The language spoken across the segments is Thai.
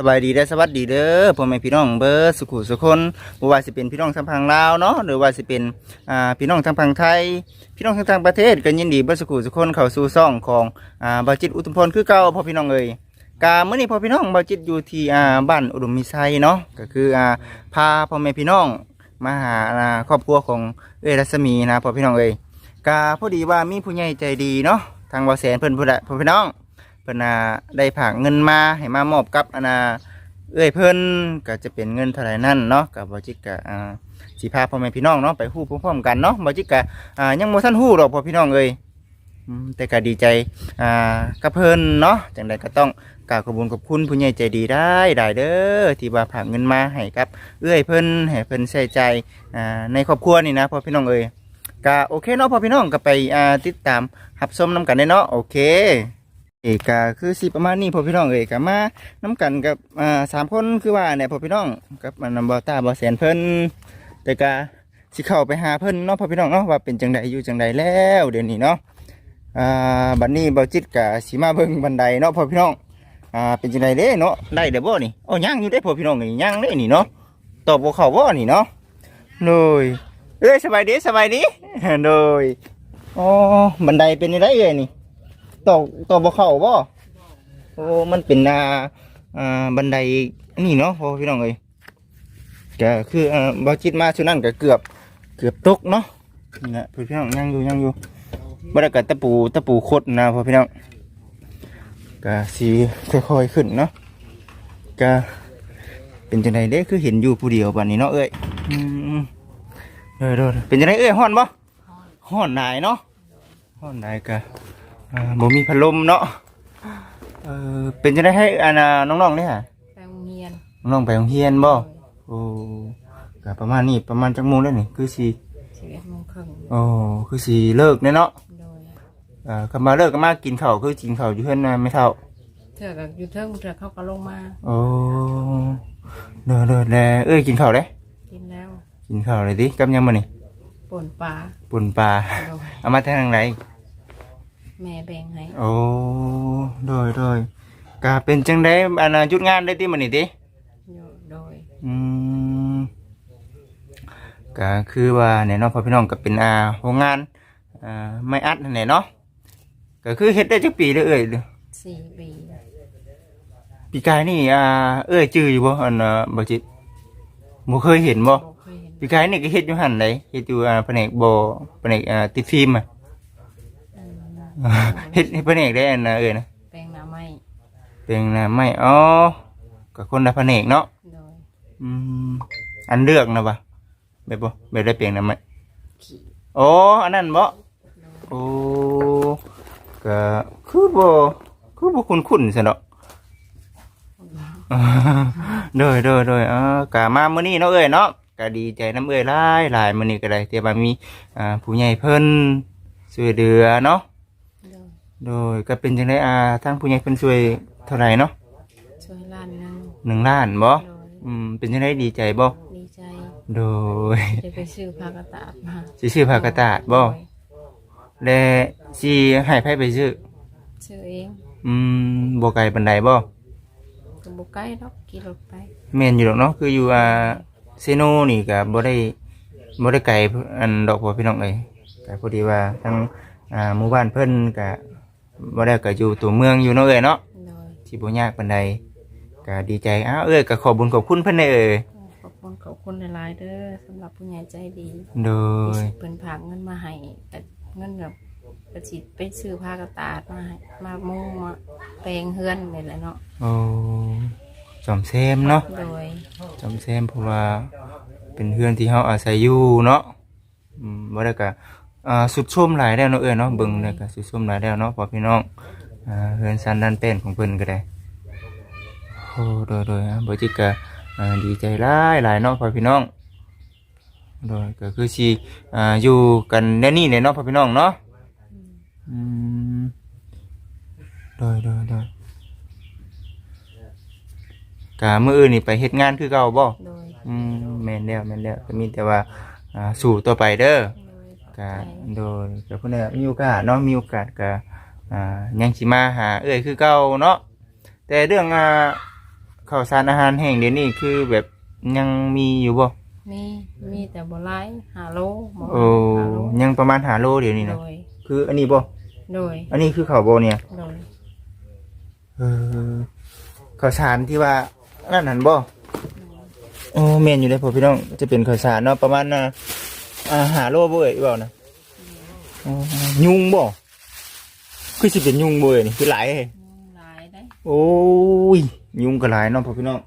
สบายดีและสวัสดีเด้อพ่อแม่พี่น้องเบิร์สุขุสุคนบ่ว่าสิเป็นพี่น้องทางฝั่งลาวเนาะหรือว่าสิเป็นอ่าพี่น้องทางฝั่งไทย พี่น้องทางต่างประเทศก็ยินดีเบิร์สุขุสุคนเข้าสู่ซ่องของอ่าบาจิตอุตุมพรคือเก่าพ่อพี่น้องเอ้ยกาเมื้อนี้พ่อพี่น้องบาจิตอยู่ที่อ่าบ้านอุดมมิไซเนาะก็คืออ่าพาพ่อแม่พี่น้องมาหาอ่าครอบครัวของเอ้ยรัศมีนะพ่อพี่น้องเอ้ยกาพอดีว่ามีผู้ใหญ่ใจดีเนาะทางบ่แสนเพิ่นผู้ใดพ่อพี่น้อง เพิ่นน่ะได้ผากเงินมาให้มามอบกับอนนาเอ้ยเพิ่นก็จะเป็นเงินเท่าไหร่นั่นเนาะกับบ่จิกกะอ่าสิพาพ่อแม่พี่น้องเนาะไปฮู้พร้อมๆกันเนาะบ่จิกกะอ่ายังบ่ทันฮู้ดอกพ่อพี่น้องเอ้ยอืมแต่ก็ดีใจอ่ากับเพิ่นเนาะจังไดก็ต้องกราบขอบคุญขอบคุณผู้ใหญ่ใจดีได้ได้เด้อที่ว่าผากเงินมาให้กับ เอ้ยเพิ่นให้เพิ่นใส่ใจอ่าในครอบครัวนี่นะพ่อพี่น้องเอ้ยก็โอเคเนาะพ่อพี่น้องก็ไปอ่าติดตามรับชมนํกันได้เนาะโอเค เอกาคือสิประมาณนี้พ่อพี่น้องเอกามาน้กันกับอ่าสามคนคือว่าเนี่ยพ่อพี่น้องกับมันนำบอต้าบอแสนเพิ่นแต่กาสิเข้าไปหาเพิ่นเนาะพ่อพี่น้องเนาะว่าเป็นจังใดอยู่จังใดแล้วเดี๋ยวนี้เนาะอ่าบัดนี้บ่จิตกะสิมาเบิ่งบันไดเนาะพ่อพี่น้องอ่าเป็นจังใดเด้เนาะได้เด้อบ่นี่โอ้ยังอยู่เด้พ่อพี่น้องนี่ยังเด้นี่เนาะตอบบ่เข้าบ่นี่เนาะโดยเอ้ยสบายดีสบายดีโดยอ๋อบันไดเป็นจังไดเอ้ยนี่ ตอกตอกบ่เข้าบ่โอ้มันเป็นอ่าอ่าบันไดนี่เนาะพอพี่น้องเอ้ยก็คืออ่าบ่จิตมาชุนั้นก็เกือบ เกือบตกเนาะนี่แหละพี่น้องยังอยู่ยังอยู่บ่ได้ก็ตะปูตะปูคดนะพอพี่น้องก็สิค่อยๆขึ้นเนาะก็เป็นจังไดเด้คือเห็นอยู่ผู้เดียวบัดนี้เนาะเอ้ยอืมเด้อๆเป็นจังไดเอ้ยฮ้อนบ่ฮ้อนหลายเนาะฮ้อนหลายก็ อ่าบ่มีพัดลมเนาะเออเป็นจะได้ให้อานาน้องๆเนี่ยไปโรงเรียนน้องๆไปโรงเรียนบ่โอ้ก็ประมาณนี้ประมาณจักโมงแล้วนี่คือสิสิบเอ็ดโมงครึ่งโอ้คือสิเลิกแน่เนาะโดยอ่าก็มาเลิกก็มากินข้าวคือกินข้าวอยู่เฮือนน่ะไม่เท่าเถื่อกับอยู่เทิงเถื่อเขาก็ลงมาโอ้เด้อเด้อแลเอ้ยกินข้าวเด้กินแล้วกินข้าวเลยดิกับยังมื้อนี่ป่นปลาปุ่นปลาโดยเอามาทางไหน แม่แบ่งให้โอ้โดยโดยก็เป็นจังได๋อันน่ะหยุดงานได้ติมื้อนี้ติอยู่โดยอืมก็คือว่าเนี่ยเนาะพ่อพี่น้องก็เป็นอาโรงงานอ่าไม่อัดนั่นแหละเนาะก็คือเฮ็ดได้จักปีเลยเอ้ยสี่ปีปีกายนี่อ่าเอ้ยจื้ออยู่บ่อันน่ะบ่จิตบ่เคยเห็นบ่บอกเคยเห็นปีกายนี่ก็เฮ็ดอยู่หั่นไดเฮ็ดอยู่อ่าแผนกบ่แผนกอ่าติดฟิล์มอะอืม เฮ็ดเฮ็ดแผนกได้อันน่ะเอ้ยนะแปลงหน้าไม้เป็นน่ะไม่อ๋อก็คนละแผนกเนาะโดยอืมอันเลือกนะบ่แบบบ่แบบได้เปลี่ยนนะไหมขี่โอ้อันนั้นบ่โดยโอ้ก็คือบ่คือบ่คุ้นคุ้นๆซะเนาะเด้อเด้อเด้ออ่ากะมามื้อนี้เนาะเอ้ยเนาะก็ดีใจน้ำเอ้ยหลายหลายมื้อนี้ก็ได้ที่ว่ามีอ่าผู้ใหญ่เพิ่นช่วยเหลือเนาะ โดยโดยก็เป็นจังไดอ่าทางผู้ใหญ่เพิ่นช่วยเท่าไหร่เนาะช่วยล้านหนึงหนึ่งล้านบ่โดยอืมเป็นจังไดดีใจบ่ดีใจโดยจะไปซื้อผ้ากระตาดมาสิซื้อผ้ากระดาษบ่โดยและสิให้ไผไปซื้อซื้อเองอืมบ่ไกลปานใดบ่ก็บุกใกล้ดอกกี่รถไปแม่นอยู่ดอกเนาะคืออยู่อ่าเซโนนี่ก็บ่ได้บ่ได้ไกลอันดอกบ่พี่น้องเอ้ยก็พอดีว่าทั้งอ่าหมู่บ้านเพิ่นก็ บ่ได้ก็อยู่ตัวเมืองอยู่เนาะเอ้ยเนาะโดยสิบ่ยากปานใดก็ดีใจอ้าวเอ้ยก็ขอบคุญขอบคุณเพิ่นได้เอ้ยขอบคุณขอบคุณหลายๆเด้อสำหรับผู้ใหญ่ใจดีโดยเพิ่นผากเงินมาให้แต่เงินแบบประสิไปซื้อผ้ากระตาดมาให้มามุงมาแปลงเฮือนนี่แหละเนาะโอ้จอมเซมเนาะโดยจอมเซมเพราะว่าเป็นเพื่อนที่เฮาอาศัยอยู่เนาะอืมบ่ได้ก็ อ่าสุดชมหลายแล้วเนาะเอ้ยเนาะเบิ่งได้ก็สุดชมหลายแล้วเนาะพอพี่น้องอ่าเฮือนซันดันเป็นของเพิ่นก็ได้โอ้โดยโดยอะบ่จิกก็อ่าดีใจหลายหลายเนาะพ่อพี่น้องโดยก็คือสิอ่าอยู่กันแน่นี่แหละเนาะพ่อพี่น้องเนาะอืมโดยโดยโดยกะมื้ออื่นนี่ไปเฮ็ดงานคือเก่าบ่โดยอืมแม่นแล้วแม่นแล้วก็มีแต่ว่าอ่าสู่ต่อไปเด้อโดย ก็โดยก็เพิ่นน่ะมีโอกาสเนาะมีโอกาสก็อ่ายังสิมาหา เอ้ยคือเก่าเนาะแต่เรื่องอ่าข้าวสารอาหารแห้งเดี๋ยวนี้คือแบบยังมีอยู่บ่มีมีแต่บ่หลายหาโลบ่โอ้หาโลยังประมาณหาโลเดี๋ยวนี้โดนะยคืออันนี้บ่โดยอันนี้คือข้าวบ่เนี่ย โดยเออข้าวสารที่ว่านั่นหันบ่โอ้แม่นอยู่เลยพ่อพี่น้องจะเป็นข้าวสารเนาะประมาณน่ะ อ่าหาโลบ่เอ่ยบ่นะอ๋อยุงบ่คือสิเป็นยุงบ่เอ่ยนี่คือหลายเอ้ยหลายได้โอ้ยยุงก็หลายเนาะพ่อพี่น้อง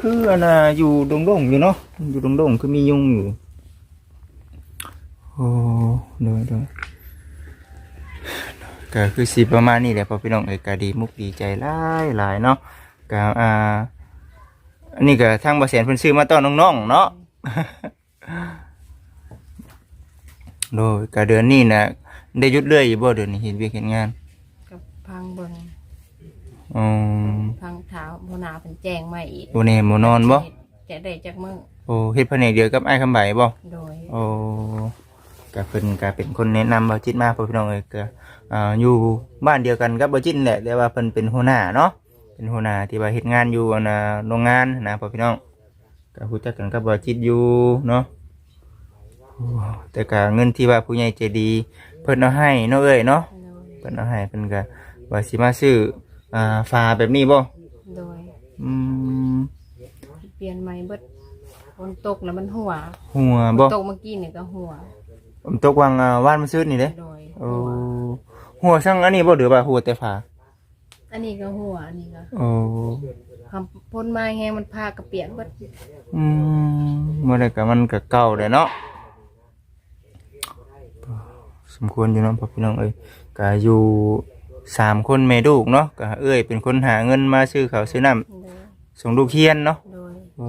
คืออันน่ะอยู่ดงๆอยู่เนาะอยู่ดงๆคือมียุงอยู่โอ้เด้อเด้อก็คือสิประมาณนี้แหละพ่อพี่น้องเอ้ยก็ดีมุกดีใจหลายหลายเนาะก็อ่าอันนี้ก็ทางบ่แสนเพิ่นซื้อมาต้อนน้องๆเนาะ โดยก็เดือนนี้น่ะได้หยุดเรื่อยอยู่บ่เดือนนี้เฮ็ดเวียกเฮ็ดงานกับพังเบิ่งอืมพังเท้าบ่นาเพิ่นแจ้งมาอีกบ่แน่บ่นอนบ่จะได้จักมื้อโอ้เฮ็ดแผนกเดียวกับไอ้ายคำใบบ่โดยโอ้ก็เพิ่นก็เป็นคนแนะนำบ่จิตมาพ่อพี่น้องเอ้ยก็อ่าอยู่บ้านเดียวกันกับบ่จิตแหละแต่ว่าเพิ่นเป็นหัวหน้าเนาะเป็นหัวหน้าที่ว่าเฮ็ดงานอยู่อันน่ะโรงงานนะพ่อพี่น้องก็รู้จักกันกับบ่จิตอยู่เนาะโอ้ แต่ก็เงินที่ว่าผู้ใหญ่ใจดี เพิ่นเอาให้เนาะเอ้ยเนาะโดย เพิ่นเอาให้เพิ่นก็ว่าสิมาซื้ออ่าฟ้าแบบนี้บ่โดย อืมเปลี่ยนใหม่เบิดฝนตกแล้วมันหัวหัวฝบ่นตกเมื่อกี้นี่ก็หัว ผมตกวังอ่าว่านมันซื้อนี่เด้โดยโอ้หัวหัวช่างอันนี้บ่หรือว่าหัวแต่ฝาอันนี้ก็หัวอันนี้ก็โอ้คำพ่นไม้แห้งมันพากระเปียกเบิดอืมเมื่อไรก็มันก็เก่าเลยเนาะส มควรอยู่เนาะพ่อพี่น้องเอ้ยก็อยู่สามคนแม่ลูกเนาะก็เอ้ยเป็นคนหาเงินมาซื้อข้าวซื้อน้โดยำส่งลูกเรียนเนาะโดยโอ้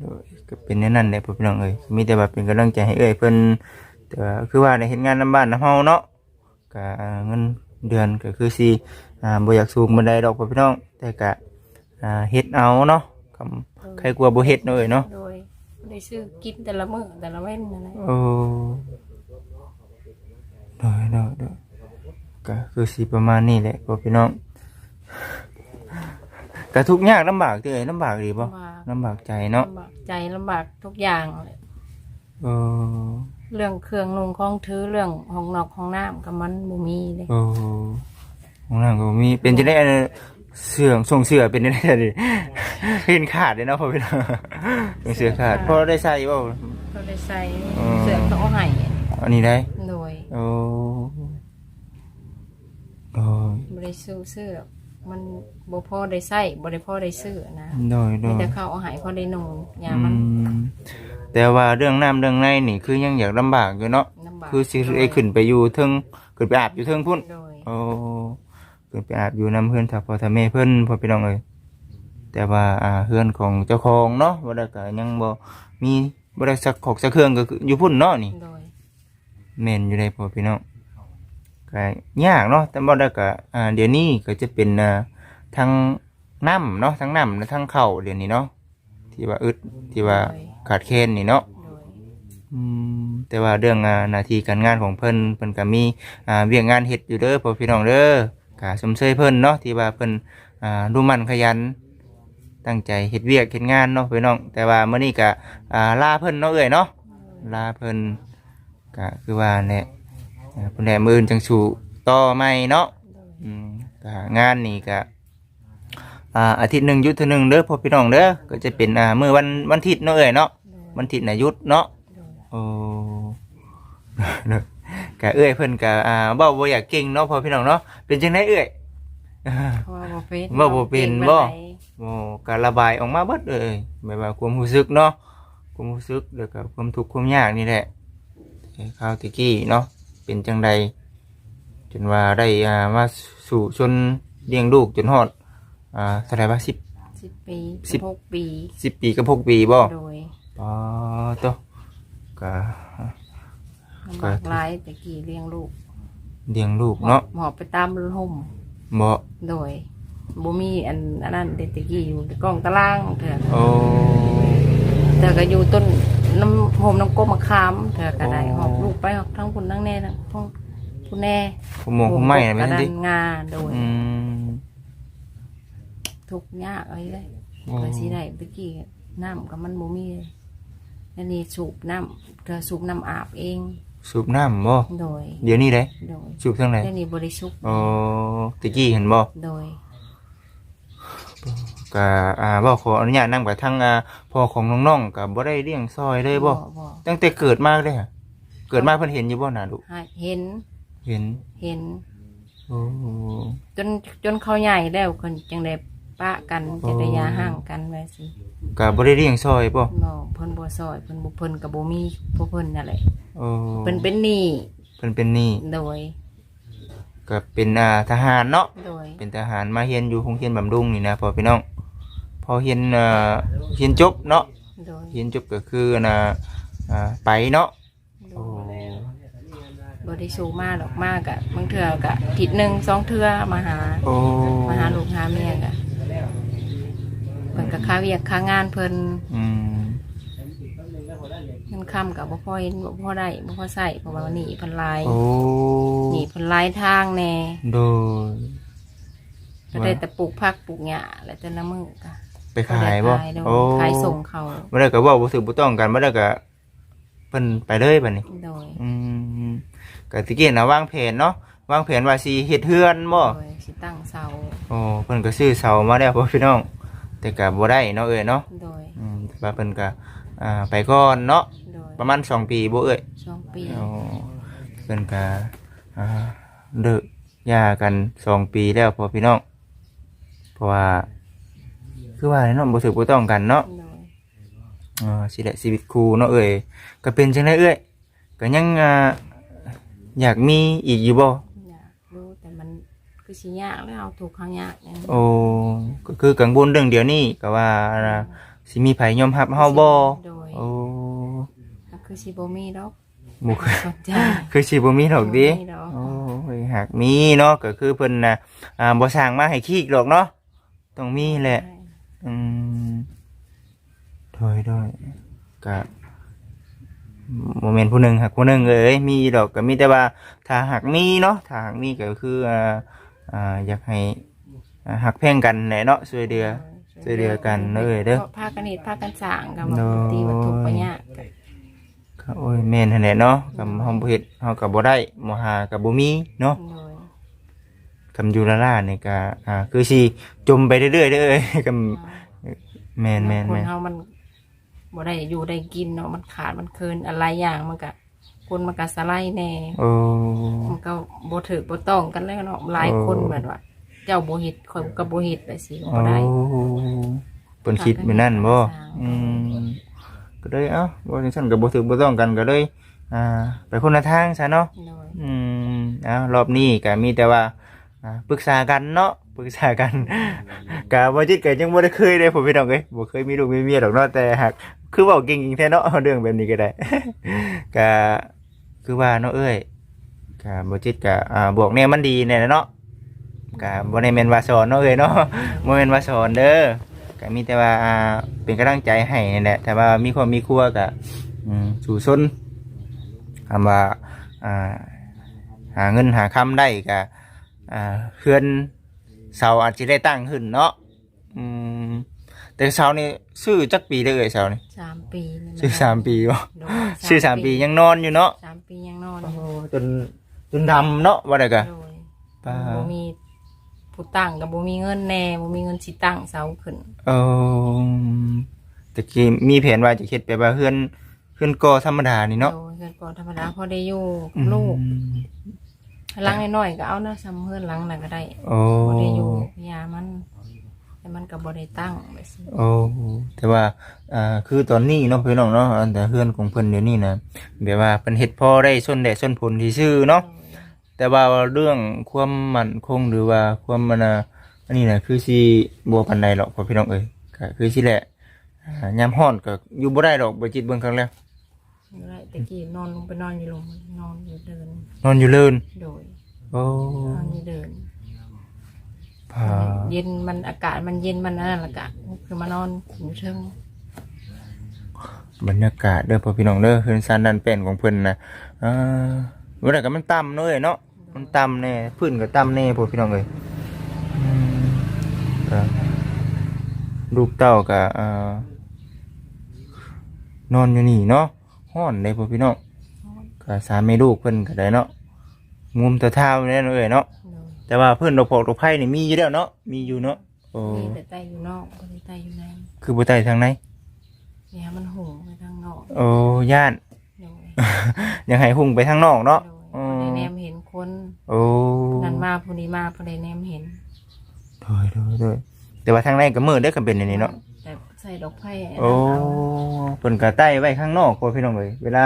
โดยก็เป็นแน่นั่นแหละพ่อพี่น้องเอ้ยมีแต่ว่าเป็นกำลังใจให้เอ้ยเพิ่นแต่ว่าคือว่าในเห็นงานน้ำบ้านน้ำเฮาเนาะก็เงินเดือนก็คือสิอ่าบ่อยากสูงบันไดดอกพ่อพี่น้อง แต่ก็อ่าเฮ็ดเอาเนาะคำใครกลัวบ่เฮ็ดเนาะเอ้ยเนาะโดยได้ซื้อกินแต่ละมื้อแต่ละเว้นนั่นแหละโอ้ ได้ได้ได้ก็คือสิประมาณนี้แหละพ่อพี่น้องก็ทุกข์ยากลำบากเด้อเอ้ยลำบากดีบ่ลำบาก ลำบากใจเนาะลำบากใจลำบากทุกอย่างเลยเออเรื่องเครื่องนุ่งของถือเรื่องห้องนอกห้องน้ำกับมันบ่มีเลยโอ้ของนางก็มีเป็นจะได้อันเสื่องส่งเสือเป็นจะได้ดิเห็นขาดเลยเนาะพ่อพี่น้องเป็นเสือขาดพอได้ใส่บ่ก็ได้ใส่อืมเสื้อเขาเอาให้อันนี้ได้ โดย โอ้โอ้ยบ่ได้ซื้อเสื้อมันบ่พอได้ใส่บ่ได้พอได้ซื้อนะโดยโดมียแต่เขาเอาให้พอได้นุ่งยาอืมันมแต่ว่าเรื่องน้ำเรื่องในนี่คือยังอยากลำบากอยู่เนาะลำบากคือสิได้ขึ้นไปอยู่เทิงขึ้นไปอาบอยู่เทิงพุ่น โดย โอ้ขึ้นไปอาบอยู่น้ำเพื่อนถ้าพ่อถ้าแม่เพื่อนพ่อพี่น้องเอ้ยแต่ว่าอ่าเพื่อนของเจ้าของเนาะบ่ได้ก็ยังบ่มีบ่ได้สักของสักเครื่องก็คืออยู่พุ่นเนาะนี่ โดย แม่นอยู่ได้พ่อพี่น้องก็ยากเนาะแต่บ่ได้ก็อ่าเดี๋ยวนี้ก็จะเป็นอ่าทางน้ำเนาะทางน้ำและทางเข้าวเดี๋ยวนี้เนาะที่ว่าอึดที่ว่าขาดแคลนนี่เนาะโดยอืมแต่ว่าเรื่องอ่าหน้าที่การงานของเพิ่นเพิ่นก็มีอ่าเวียกงานเฮ็ดอยู่เด้อพ่อพี่น้องเด้อกะสมเชยเพิ่นเนาะที่ว่าเพิ่นอ่ารู้มันขยัน ตั้งใจเฮ็ดเวียกเฮ็ดงานเนาะพี่น้อง แต่ว่ามื้อนี้ก็อ่าลาเพิ่นเนาะเอ้ยเนาะลาเพิ่น ก็คือว่าเนี่ยอ่าเพิ่นได้มื้ออื่นจังสู่ต่อใหม่เนาะโดยอืมก็งานนี่ก็อ่าอาทิตย์หนึ่งหยุดเท่านึงเด้อพ่อพี่น้องเด้อก็จะเป็นอ่ามื้อวันวันอาทิตย์เนาะเอ้ยเนาะโดยวันอาทิตย์น่ะหยุดเนาะโดยโอ้เนอะกะเอื้อยเพิ่นกะอ่าเว้าบ่อยากเก่งเนาะพอพี่น้องเนาะเป็นจังไดเอื้อยเพราะว่าบ่เป็นว่าบ่เป็นบ่ก่งปานใดโอ้กะระบายออกมาเบิดเลยแบบว่าความรู้สึกเนาะความรู้สึกแล้วก็ความทุกข์ความยากนี่แหละ แต่คราวตะกี้เนาะเป็นจังใดจนว่าได้อ่ามาสู่ชนเลี้ยงลูกจนฮอดอ่าเท่าไหร่ว่า10สิบปีสิบหกปี10ปีกับ6ปีบ่โดยอ๋อโตะก็ลำบากหลายแต่กี่เลี้ยงลูกเลี้ยงลูกเนาะหมอบไปตามห่มบ่โดยบ่มีอันอันนั้นเด็กตะกี้อยู่ในกล้องตารางเถอะโอ้เธอก็อยู่ต้น น้ำห่มน้ำก้มมะขามเธอก็ได้อ๋อหอบลูกไปหอบทั้งคุณทั้งแน่ทั้งทั้งคุณแน่ผมมองผมไม่นะกไม่ระใช่ดัดินงาโดย อืม ทุกข์ยากอะไรเลยโอ้เพื่อสิได้ตะกี้น้ำกับมันบ่มีแล้วนี่สูบน้ำเธอสูบน้ำอาบเองสูบน้ำบ่โดยเดี๋ยวนี้เด้โดยสูบทางไหนแล้วนี่บริสุทธิ์โอ้ตะกี้เห็นบ่โดย ก็อ่าบ่ขออนุญาตนั่งไปทางอ่าพ่อของน้องๆก็บ่ได้เลี้ยงซอยเลยบ่บ่ตั้งแต่เกิดมาเลยอะเกิดมาเพิ่นเห็นอยู่บ่น่ะลูกให้เห็นเห็นเห็นโอ้จนจนเขาใหญ่แล้วคนจังได้ปะกันจังได้ยาห่างกันไว้สิก็บ่ได้เลี้ยงซอยบ่บ่เพิ่นบ่ซอยเพิ่นบ่เพิ่นก็บ่มีพวกเพิ่นนั่นแหละโอ้เพิ่นเป็นหนี้เพิ่นเป็นหนี้โดยก็เป็นอ่าทหารเนาะโดยเป็นทหารมาเรียนอยู่โรงเรียนบำรุงนี่นะพ่อพี่น้อง พอเรียนเอ่อเรียนจบเนาะโดยเรียนจบก็คือน่ะอ่าไปเนาะโดโอ้ยบ่ได้สู้มาดอกมากอะบางเทื่อก็อาทิศหนึงสองเทื่อมาหาโอ้มาหาลูกหาเมียกะเพิ่นก็ค่าเวียกค่างานเพิ่นอืมเงินค่ำกับบ่พอเห็นบ่พอได้บ่พอใส่เพราะว่าหนีเพิ่นหลายโอ้หนีเพิ่นหลายทางแน่โดยก็ได้แต่ปลูกผักปลูกหญ้าและแต่ละมื้อก็ ไปขายบ่ก็ได้ขายโดยโอ้ขายส่งเขาบ่ได้ก็เว้าบ่ถือบ่ต้องกันบ่ได้ก็เพิ่นไปเลยบัดนี้โดยอืมก็ตะกี้นะวางแผนเนาะวางแผนว่าสิเฮ็ดเฮือนบ่โดยสิตั้งเสาโอ้เพิ่นก็ซื้อเสามาแล้วพ่อพี่น้อง แต่ก็บ่ได้เนาะเอ้ยเนาะโดยอืมว่าเพิ่นก็อ่าไปก่อนเนาะโดยประมาณสองปีบ่เอ้ยสองปีโอ้เพิ่นก็อ่าเลิกหย่ากันสองปีแล้วพ่อพี่น้อง เพราะว่า คือว่าเนาะบ่ถือบ่ต้องกันเนาะโดยอ่าสิแหละชีวิตครูเนาะเอ้ยก็เป็นจังไดเอ้ยก็ยังอ่าอยากมีอีกอยู่บ่อยากรู้แต่มันคือสิยากแล้วเอาถูกเขายากเนี่ยโอ้ก็คือกังวลเรื่องเดียวนี้ก็ว่าอ่าสิมีไผยอมรับเฮาบ่โดยโอ้ก็คือสิบ่มีดอกบ่คือ สนใจ คือสิบ่มีดอกดิบ่มีดอก โอ้ยหากมีเนาะก็คือเพิ่นน่ะอ่าบ่สร้างมาให้ขี้หรอกเนาะต้องมีแหละ อืมโดยโดยก็โมเมนต์ผู้หนึ่งหักผู้หนึ่งเอ้ยมีดอกก็มีแต่ว่าถ้าหักมีเนาะถ้าหักมีก็คืออ่าอ่าอยากให้อ่าหักแพ่งกันแหละเนาะช่วยเหลือ ช่วยเหลือกันเด้อเด้อ พากันเฮ็ดพากันสร้างกันโดมายตีวัตถุปัญญากก็โอ้ยแม่นหั่นแหละเนาะกับเฮาบ่เฮ็ดเฮาก็บ่ได้บ่หาก็บ่มีเนาะ โดย คำอยู่ละล่านี่ก็อ่าคือสิจมไปเรื่อยๆเด้อเอ้ยกับแม่นแม่นคนแม่นเฮามันบ่ได้อยู่ได้กินเนาะมันขาดมันเคินอะไรอย่างมันก็คนมันก็สไลด์แน่โอ้ มันก็บ่ถือบ่ต้องกันแล้วเนาะหลายคนแบบว่า เจ้าบ่เฮ็ดข่อยก็บ่เฮ็ดไปสิโอ้บ่ได้เพิ่นคิดแบบนั้นบ่อืมก็เลยเอ้าบ่จังซั่นก็บ่ถือบ่ต้องกันก็เลยอ่า ไปคนละทางซะเนาะ โดย อืมเอ้ารอบนี้ก็มีแต่ว่า อ่าปรึกษากันเนาะปรึกษากันก็บ่จิตก็ยังบ่ได้เคยเลยผมพี่น้องเอ้ยบ่เคยมีลูกมีเมียดอกเนาะแต่หากคือเว้าเก่งจริงแท้เนาะเรื่องแบบนี้ก็ได้ก็คือว่าเนาะเอ้ยก็บ่จิตก็อ่าบวกแนวมันดีแน่เนาะก็บ่ได้แม่นว่าสอนเนาะเอ้ยเนาะบ่แม่นว่าสอนเด้อก็มีแต่ว่าอ่าเป็นกำลังใจให้นี่แหละแต่ว่ามีความมีครัวก็อืมสู่ซนคำว่าอ่าหาเงินหาคำได้ก็ อ่าเพื่อนเสาอาจจะได้ตั้งขึ้นเนาะอืมแต่เสานี่ซื้อจักปีได้อเอ่ยเสานี่สามปีนี่นซื้อสามปีวะโดยซื้อสามปียังนอนอยู่เนาะสามปียังนอนโอ้จนจนดำเนาะว่าไดกะโดยปลาบ่มีผู้ตั้งกับบ่มีเงินแน่บ่มีเงินสิตั้งเสาขึ้นเออตะกี้มีแผนว่าจะเฮ็ดไปว่าเฮือนเฮือนก่อธรรมดานี่เนาะโดยเงินก่อนธรรมดาพอได้อยู่กับลูกอืม หลังน้อยๆก็เอาเนาะซ้ำเฮือนหลังน่ะก็ได้โอ้บ่ได้อยู่ยามันแต่มันก็บ่ได้ตั้งไปสิโอ้แต่ว่าอ่าคือตอนนี้เนาะพี่น้องเนาะอันแต่เฮือนของเพิ่นเดี๋ยวนี้นะแบบว่าเพิ่นเฮ็ดพอได้ส้นได้ส้นผลที่ซื่อเนาะแต่ว่าเรื่องความมั่นคงหรือว่าความมันอะอันนี้นะคือสิบัวปันใดหรอกพ่อพี่น้องเอ้ยก็คือสิแหละอ่ายามฮ้อนก็อยู่บ่ได้หรอกบ่จิตเบิ่งครั้งแล้วอยู่ ได้แต่กี้นอนลงไปนอนอยู่ลงนอนอยู่เดิน นอนอยู่เลินโดยโอ้นอนอยู่เดินผาเย็นมันอากาศมันเย็นมันนั่นแหละกะคือมานอนอยู่เชิงบรรยากาศเด้อพ่อพี่น้องเด้อเฮือนซันดันเป็นของเพิ่นนะอ่าบ่ได้ก็มันต่ำเนาะเอ้ยเนาะมันต่ำแน่พื้นก็ต่ำแน่พ่อพี่น้องเอ้ยอืมก็ลูกเต้าก็อ่านอนอยู่นี่เนาะ ฮ้อนเลยพ่อพี่น้องก็สามแม่ลูกเพิ่นก็ได้เนาะงุมแตะเท้าแน่นเอ้ยเนาะโดยแต่ว่าเพิ่นดอกพอกดอกไผ่นี่มีอยู่แล้วเนาะมีอยู่เนาะโอ้มีแต่ไตอยู่นอกบ่ได้ไตอยู่ในคือบ่ไต่ทางไหนเนี่ยมันโหงไปทางนอกโอ้ย่านโดยยังให้หุ่งไปทางนอกเนาะโดยอืบ่มได้แนมเห็นคนโอ้นั่นมาผู้นี้มาผู้ใดแนมเห็นโดยโดยโดยแต่ว่าทางในก็มืดเด้อก็เป็นอันนี้เนาะแต่ ใส่ดอกไผ่โอ้เพิ่นก็ใต้ไว้ข้างนอกพ่อพี่น้องเอ้ยเวลา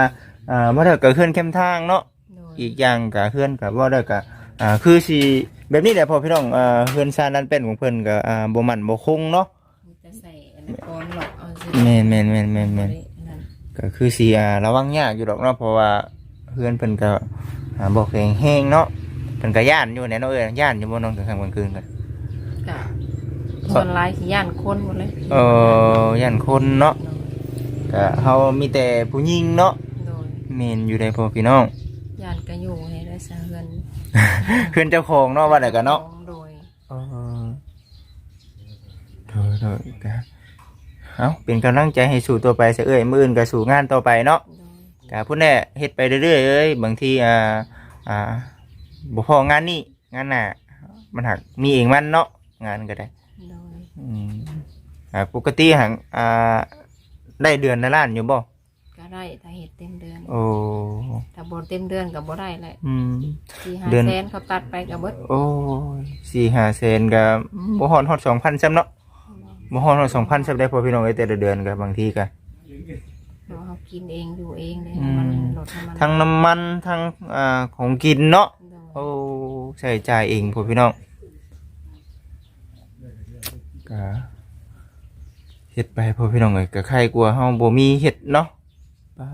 อ่าบ่ได้ก็เคลื่อนเข้มทางเนาะโดยอีกอย่างก็เคลื่อนก็บ่ได้ก็อ่าคือสิแบบนี้แหละพ่อพี่น้องอ่าเฮือนซานนั้นเป็นของเพิ่นก็อ่าบ่มั่นบ่คงเนาะมีแต่ใส่อันนั้นก้อนหลอกเอาสิแม่นแม่นแม่นแม่นแม่นบ่ได้นั่นก็คือสิอ่าระวังยากอยู่ดอกเนาะเพราะว่าเฮือนเพิ่นก็อ่าบ่แข็งแรงเนาะเพิ่นก็ย่านอยู่แน่เนาะเอ้ยย่านอยู่บ่น้องกลางค่ำกลางคืนกันก็ ส่วนหลายสิย่านคนหมดเลยเออย่านคนเนาะก็เฮามีแต่ผู้หญิงเนาะโดยแม่นอยู่ได้พ่อพี่น้อง ย่านก็อยู่ให้ได้สะเฮือนเพื่อนเจ้าของเนาะว่าแต่กันเนาะ โดยเออโดยโดยก็เอาเป็นกำลังใจให้สู่ตัวไปเสยเอ้ยมืออื่นก็สู่งานต่อไปเนาะโดยก็พุ่นแน่เฮ็ดไปเรื่อยๆเอ้ยบางทีอ่าอ่าบ่พองานนี้งานหน้ามันหักมีเองมันเนาะงานก็ได้โดย อืมอ่าปกติหังอ่าได้เดือนละล้านอยู่บ่ก็ได้ถ้าเห็ดเต็มเดือนโอ้ถ้าบ่เต็มเดือนก็บ่ได้แหละอืม สี่ห้าเดือน แสนเขาตัดไปก็เบิดโอ้ยสี่ห้าเซนก็บ่ฮอดฮอดสองพันซ้ำเนาะบ่ฮอดฮอดสองพันซ้ำได้พอพี่น้องเอ้ยแต่ละเดือนก็บางทีก็ เพราะเขากินเองอยู่เองเลยอืม มันลดให้มันทั้งน้ำมันทั้งอ่าของกินเนาะ โดยโอ้ใช้จ่ายเองพอพี่น้อง ก็เฮ็ดไปพอพี่น้องเอ้ยก็ใครกลัวเฮาบ่มีเฮ็ดเนาะป้า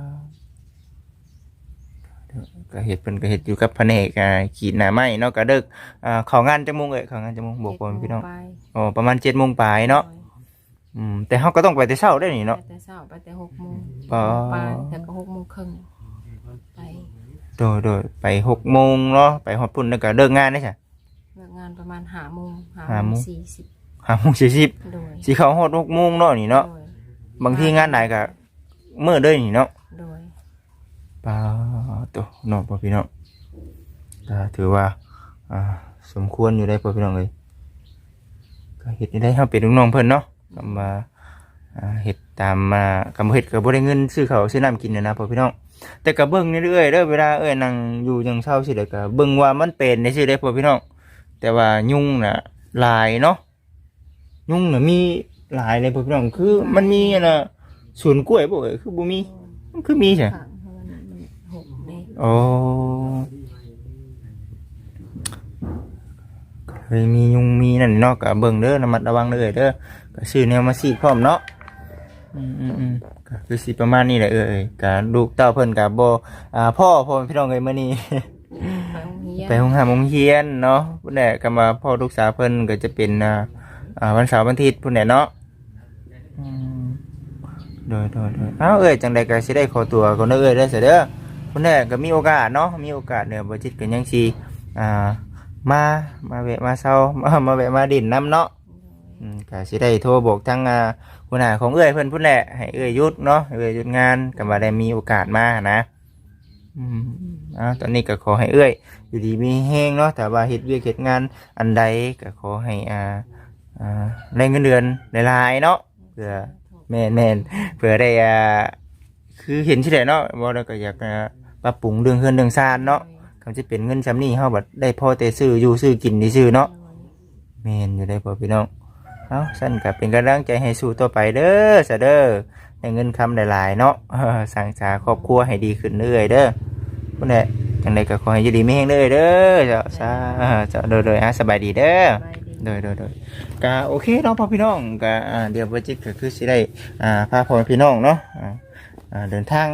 ก็เฮ็ดเพิ่นก็เฮ็ดอยู่กับแผนกอ่าขีดหน้าไม้เนาะก็เดึกอ่าเข้างานจังโมงเอ้ยเข้างานจังโมงบอกพ่อพี่น้องไปอ๋อประมาณ7:00นปลายเนาะอืมแต่เฮาก็ต้องไปแต่เช้าได้นี่โดยเนาะไปแต่เช้าไปแต่หกโมงอ๋อไปแต่ก็หกโมงครึ่งไปโดยโดยไปหกโมงเนาะไปฮอดพุ่นแล้วก็เลิกงานได้ใช่เลิกงานประมาณห้าโมงห้าโมงสี่สิบ ห้าโมงสี่สิบโดยสิเข้าฮอดหกโมงเนาะนี่เนาะโดยบางทีงานไหนก็มื้อเด้อนี่เนาะโดยปาตัวเนาะพ่อพี่น้องก็ถือว่าอ่าสมควรอยู่ได้พ่อพี่น้องเอ้ยก็เฮ็ดได้เฮาเป็นลูกน้องเพิ่นเนาะก็มาอ่าเฮ็ดตามมากำเฮ็ดก็บ่ได้เงินซื้อข้าวซื้อน้ำกินนะนะพ่อพี่น้อง แต่ก็เบิ่งเรื่อยๆเด้อเวลาเอ้ยนั่งอยู่จังเช้าสิได้ก็เบิ่งว่ามันเป็นได้สิได้พ่อพี่น้อง แต่ว่ายุงน่ะหลายเนาะ ยุงน่ะมีหลายเลยพ่อพี่น้องคือ มันมีอันน่ะสวนกล้วยบ่เอ้ยคือบ่มีมันคือมีใช่ขังเพราะมันมันหกเลยโอ้เคยมียุงมีนั่นเนาะก็เบิ่งเด้อระมัดระวังเด้อเด้อก็ซื้อแนวมาซีดพร้อมเนาะอืมอืมอืมก็คือสิประมาณนี้แหละเอ้ยก็ลูกเต้าเพิ่นก็บ่อ่าพ่อพ่อพี่น้องเอ้ยมื้อนี้ ไปโรงเรียนไปโรงหาโรงเรียนเนาะพุ่นแหละก็มาพ่อลูกสาวเพิ่นก็จะเป็นอ่า อ่าวันเสาร์วันอาทิตย์พุ่นแหละเนาะอืมโดยโดยโดยเอ้าเอ้ยจังใดก็สิได้ขอตัวก่อนเด้อเอ้ยได้อเสียเด้อพุ่นแหละก็มีโอกาสเนาะมีโอกาสเนี่ยบ่จิตก็ยังสิอ่ามามาแวะมาเซามามาแวะมาดินน้ำเนาะอืมก็สิได้โทรบอกทางอ่าหัวหน้าของเอ้ยเพิ่นพุ่นแหละให้เอ้ยหยุดเนาะให้เอ้ยหยุดงานก็บ่ได้มีโอกาสมานะอืมอ่าตอนนี้ก็ขอให้เอ้ยอยู่ดีมีแห้งเนาะแต่ว่าเฮ็ดเวียกเฮ็ดงานอันใดก็ขอให้อ่า อ่าได้เงินเดือนหลายๆเนาะเพื่อแม่นแม่นเพื่อได้อ่าคือเห็นที่ไหนเนาะบ่แล้วก็อยากอ่าปรับปรุงเรื่องเฮือนเรื่องซานเนาะคำจะเป็นเงินซำนี้เฮาบัดได้พอแต่ซื้ออยู่ซื้อกินนี่ซื้อเนาะแม่นอยู่ได้พอพี่น้องเอ้าสั่นก็เป็นกำลังใจให้สู้ต่อไปเด้อซะเด้อได้เงินคำหลายๆเนาะสร้างสาครอบครัวให้ดีขึ้นเรื่อยเด้อพุ่นแหละจังใดก็ขอให้อยู่ดีไม่แห้งเด้อเด้อเจ้าซาเจ้าโดยโดยอะสบายดีเด้อ ไป โดยโดยโดยก็โอเคเนาะพ่อพี่น้องก็อ่าเดี๋ยวเบจิตก็คือสิได้อ่าพาพ่อพี่น้องเนาะอ่าอ่าเดินทาง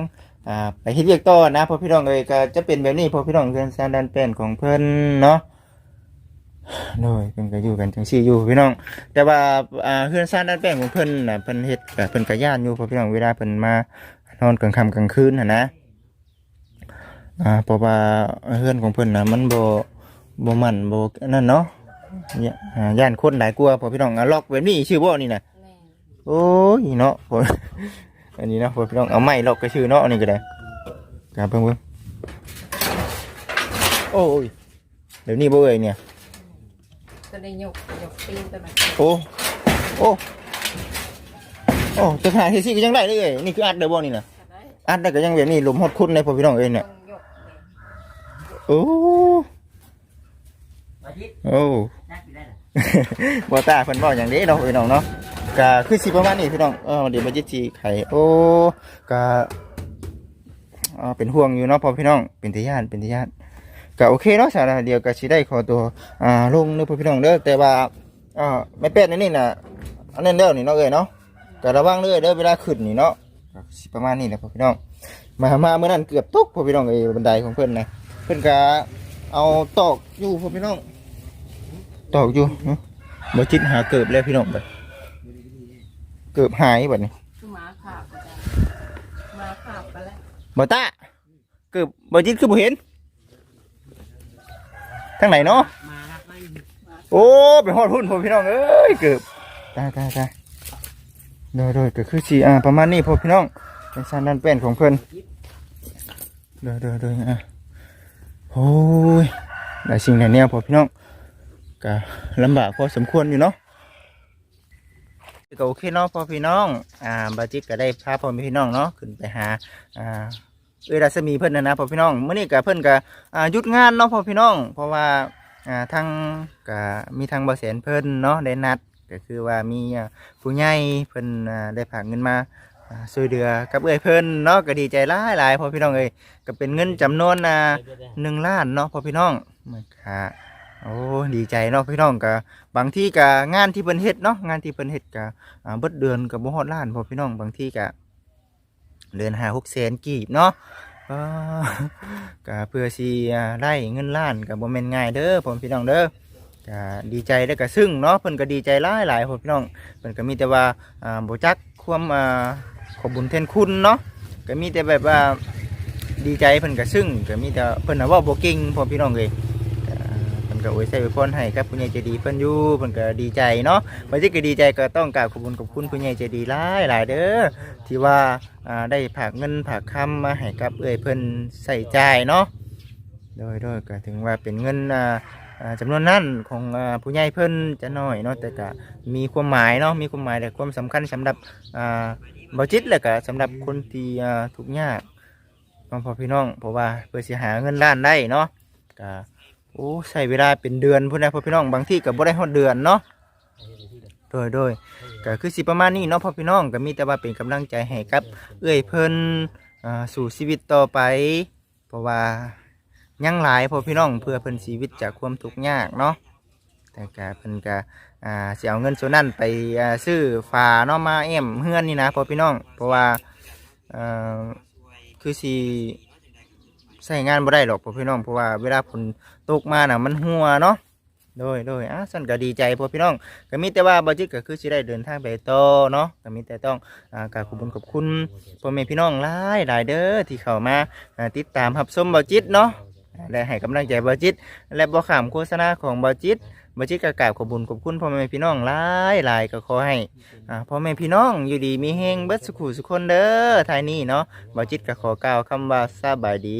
อ่าไปเฮ็ดเวียกต่อนะพ่อพี่น้องเอ้ยก็จะเป็นแบบนี้พ่อพี่น้องเพื่อนซานดันเป็นของเพิ่นเนาะโดยเพิ่นก็อยู่กันจังซี่อยู่พี่น้อง แต่ว่าอ่าเพื่อนซานดันเป็นของเพิ่นน่ะเพิ่นเฮ็ดก็เพิ่นก็ย่านอยู่พ่อพี่น้องเวลาเพิ่นมานอนกลางค่ำกลางคืนนะนะอ่าเพราะว่าเพื่อนของเพิ่นนะมันบ่บ่มันบ่นั่นเนาะ เนี่ยอ่าย่านคนหลายกลัวาพอพี่น้องอะล็อกแบบนี้ชื่อบ่นี่นะแม่นโอ้ยเนาะผมอันนี้เนาะผมพี่น้องเอาไม้ลอกกระชื่อเนาะอันนี้ก็ได้กาเพิ่งเพิ่งโอ้ยเดี๋ยวนี้บ่เอ่ยเนี่ย จะได้ยกยกตีนตัวนั้นโอ้ โอ้ โอ้จะหาที่ซี่ก็ยังได้เลยเอ้ยนี่คืออัดเดอร์บอนี่นะก็ได้อัดได้ก็ยังแบบนี้ลมฮอดคุณในพ่อพี่น้องเอ้ยเนี่ยต้องยกเลยโอ้ มาทิศโอ้นักอยู่ได้เหรอ บ่ตาเพิ่นเว้าอย่างนี้เนาะพี่น้องเนาะก็คือสิประมาณนี้พี่น้องเออเดี๋ยวมาจิตจีไข่โอ้ก็อ่าเป็นห่วงอยู่เนาะพอพี่น้องเป็นทายานเป็นทายานก็โอเคเนาะสาระเดียวก็สิได้ขอตัวอ่าลงเด้อพ่อพี่น้องเด้อแต่ว่าอ่าไม่เป็ดอันนี่น่ะอันนั้นเด้อนี่เนาะเอ้ยเนาะก็ระวังเด้อเด้อเวลาขึ้นนี่เนาะก็สิประมาณนี้แหละพ่อพี่น้อง มามาเมื่อนั้นเกือบตกพ่อพี่น้องเอ้ยบันไดของเพิ่นนะเพิ่นก็เอาตอกอยู่พ่อพี่น้อง ตอกอยู่เนาะบ่จิตหาเกิบแล้วพี่น้องบัดเกิบหายบัดนี้คือหมาขาบอาจารย์หมาขาบไปแล้วบ่ตาเกิบบ่จิตคือบ่เห็นทางไหนเนาะมารับไม่โอ้ไปฮอดพุ่นพ่อพี่น้องเอ้ยเกิบตายตายตายโดยโดยก็คือสิอ่าประมาณนี้พ่อพี่น้องเป็นสันดันเป็นของเพิ่นโดยโดยโดยอะโอ้ยหลายสิ่งหลายแนวพ่อพี่น้อง ก็ลำบากพอสมควรอยู่เนาะก็โอเคเนาะพ่อพี่น้อง อ่าบาจิตก็ได้พาพ่อพี่น้องเนาะขึ้นไปหา อ่าเอยรัศมีเพิ่นนะนะพ่อพี่น้องเมื้อนี้ก็เพิ่นก็อ่าหยุดงานเนาะพ่อพี่น้อง เพราะว่าอ่าทางก็มีทางบ่แสนเพิ่นเนาะได้นัดก็คือว่ามีอ่าผู้ใหญ่เพิ่นอ่าได้ฝากเงินมาอ่าช่วยเหลือกับเอ้ยเพิ่นเนาะก็ดีใจหลายหลายพ่อพี่น้องเอ้ยก็เป็นเงินจำนวนอ่าหนึ่งล้านเนาะพ่อพี่น้องมันค่ะ โอ้ดีใจเนาะพี่น้องก็บบางที่ก็งานที่เพิ่นเฮ็ดเนาะงานที่เพิ่นเฮ็ดก็อ่าเบิดเดือนก็บ่ฮอดล้านพอพี่น้องบางที่ก็เดือนหาหกแสนกีบเนาะก็ก็เพื่อสิอ่ได้เงินล้านก็บ่แม่นง่ายเด้อพ่อพี่น้องเด้อก็ดีใจแล้วก็ซึ้งเนาะเพิ่นก็ดีใจหลายหลายพอพี่น้องเพิ่นก็มีแต่ว่าอ่าบ่จักความอ่าขอบบุญแทนคุณเนาะก็มีแต่แบบว่าดีใจเพิ่นก็ซึ้งก็มีแต่เพิ่นน่ะว้าบ่เก่งพ่อพี่น้องเอ้ย นก็อวยใส่อวยพรให้กับผู้ใหญ่ใจดีเพิ่นอยู่เพิ่นก็ดีใจเนาะบ่สิก็ดีใจก็ต้องกราบขอบคุณขอบคุณผู้ใหญ่ใจดีหลายหลายเด้อที่ว่าอ่าได้ฝากเงินฝากคำมาให้กับเอ้ยเพิ่นใส่ใจายเนาะโดยโดยก็ถึงว่าเป็นเงินอ่าอ่าจำนวนนั้นของอ่าผู้ใหญ่เพิ่นจะน้อยเนาะแต่ก็มีความหมายเนาะมีความหมายและความสำคัญสำหรับอ่าบ่จิตและก็สำหรับคนที่อ่าทุกข์ยาก น้องพ่อพี่น้องเพราะว่าเพื่อสิหาเงินล้านได้เนาะก็ โอ้ใช้เวลาเป็นเดือนพุ่นนะพ่อพี่น้องบางที่ก็บ่ได้ฮอดเดือนเนาะโดยโดยก็คือสิประมาณนี้เนาะพ่อพี่น้องก็มีแต่ว่าเป็นกำลังใจให้กับ เอื้อยเพิ่นอ่าสู่ชีวิตต่อไป เพราะว่ายังหลายพ่อพี่น้องเพื่อเพิ่นชีวิตจากความทุกข์ยากเนาะแต่ก็เพิ่นก็อ่าสิเอาเงินส่วนนั้นไปอ่าซื้อฝาเนาะมาเอ็มเฮือนนี่นะพ่อพี่น้อง เพราะว่าอ่าคือสี ใส่งานบ่ได้หรอกพ่อพี่น้องเพราะว่าเวลาฝนตกมาน่ะมันหัวเนาะโดยโดยอะสันก็ดีใจพ่อพี่น้องก็มีแต่ว่าบ่จิตก็คือสิได้เดินทางไปต่อเนาะก็มีแต่ต้องอ่ากราบขอบคุณขอบคุณพ่อแม่พี่น้องหลายหลายเด้อที่เข้ามาอ่าติดตามรับชมบ่จิตเนาะและให้กำลังใจบ่จิตและบ่ขามโฆษณาของบ่จิต บัจิตก็กราบขอบุญขอบคุณพ่อแม่พี่น้องหลายหลายก็ขอให้อ่าพ่อแม่พี่น้องอยู่ดีมีแฮงเบิดสุขุสุขคนเด้อทายนี้เนาะบัจิตก็ขอกล่าวคำว่าสบายดี